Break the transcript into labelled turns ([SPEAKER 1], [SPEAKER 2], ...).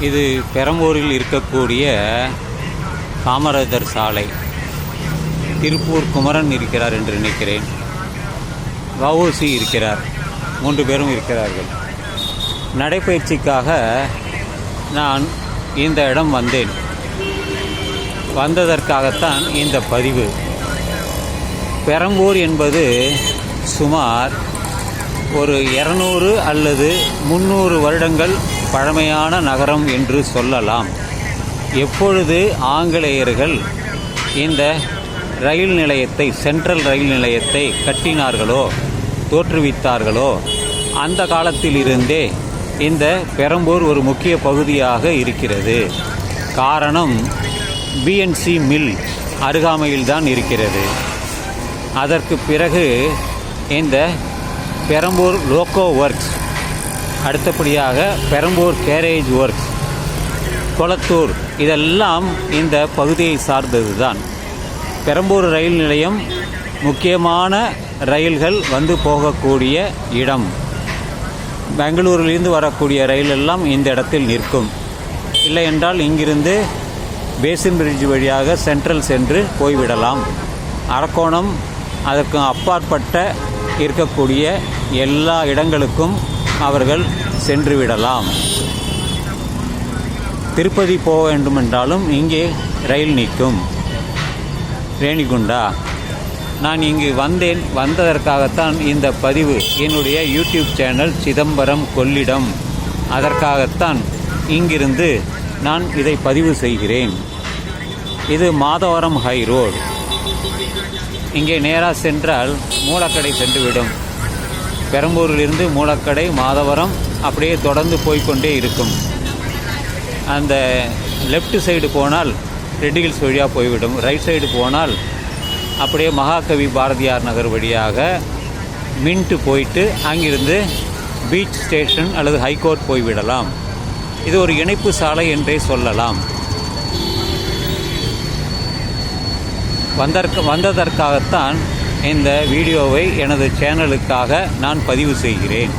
[SPEAKER 1] இது பெரம்பூரில் இருக்கக்கூடிய காமராஜர் சாலை. திருப்பூர் குமரன் இருக்கிறார் என்று நினைக்கிறேன். வவுசி இருக்கிறார். மூன்று பேரும் இருக்கிறார்கள். நடைப்பயிற்சிக்காக நான் இந்த இடம் வந்தேன். வந்ததற்காகத்தான் இந்த பதிவு. பெரம்பூர் என்பது சுமார் ஒரு இரநூறு அல்லது முந்நூறு வருடங்கள் பழமையான நகரம் என்று சொல்லலாம். எப்பொழுது ஆங்கிலேயர்கள் இந்த ரயில் நிலையத்தை சென்ட்ரல் ரயில் நிலையத்தை கட்டினார்களோ தோற்றுவித்தார்களோ அந்த காலத்திலிருந்தே இந்த பெரம்பூர் ஒரு முக்கிய பகுதியாக இருக்கிறது. காரணம் பிஎன்சி மில் அருகாமையில்தான் இருக்கிறது. அதற்கு பிறகு இந்த பெரம்பூர் லோக்கோ ஒர்க்ஸ். அடுத்தபடியாக பெரம்பூர் கேரேஜ் ஒர்க்ஸ். கொளத்தூர் இதெல்லாம் இந்த பகுதியை சார்ந்தது தான் பெரம்பூர் ரயில் நிலையம் முக்கியமான ரயில்கள் வந்து போகக்கூடிய இடம். பெங்களூரிலிருந்து வரக்கூடிய ரயில் எல்லாம் இந்த இடத்தில் நிற்கும். இல்லை என்றால் இங்கிருந்து பேசின் பிரிட்ஜ் வழியாக சென்ட்ரல் சென்று போய்விடலாம். அரக்கோணம் அதற்கு அப்பாற்பட்ட இருக்கக்கூடிய எல்லா இடங்களுக்கும் அவர்கள் சென்று விடலாம் திருப்பதி போக வேண்டுமென்றாலும் இங்கே ரயில் நிற்கும். ரேணிகுண்டா நான் இங்கு வந்தேன். வந்ததற்காகத்தான் இந்த பதிவு என்னுடைய யூடியூப் சேனல் சிதம்பரம் கொள்ளிடம். அதற்காகத்தான் இங்கிருந்து நான் இதை பதிவு செய்கிறேன். இது மாதவரம் ஹை ரோடு. இங்கே நேராக சென்றால் மூலக்கடை சென்றுவிடும். பெரம்பூரிலிருந்து மூலக்கடை மாதவரம் அப்படியே தொடர்ந்து போய்கொண்டே இருக்கும். அந்த லெஃப்ட் சைடு போனால் ரெட் ஹில்ஸ் வழியாக போய்விடும். ரைட் சைடு போனால் அப்படியே மகாகவி பாரதியார் நகர் வழியாக மின்ட்டு போயிட்டு அங்கிருந்து பீச் ஸ்டேஷன் அல்லது ஹைகோர்ட் போய்விடலாம். இது ஒரு இணைப்பு சாலை என்றே சொல்லலாம். வந்தற்கு வந்ததற்காகத்தான் இந்த வீடியோவை எனது சேனலுக்காக நான் பதிவு செய்கிறேன்.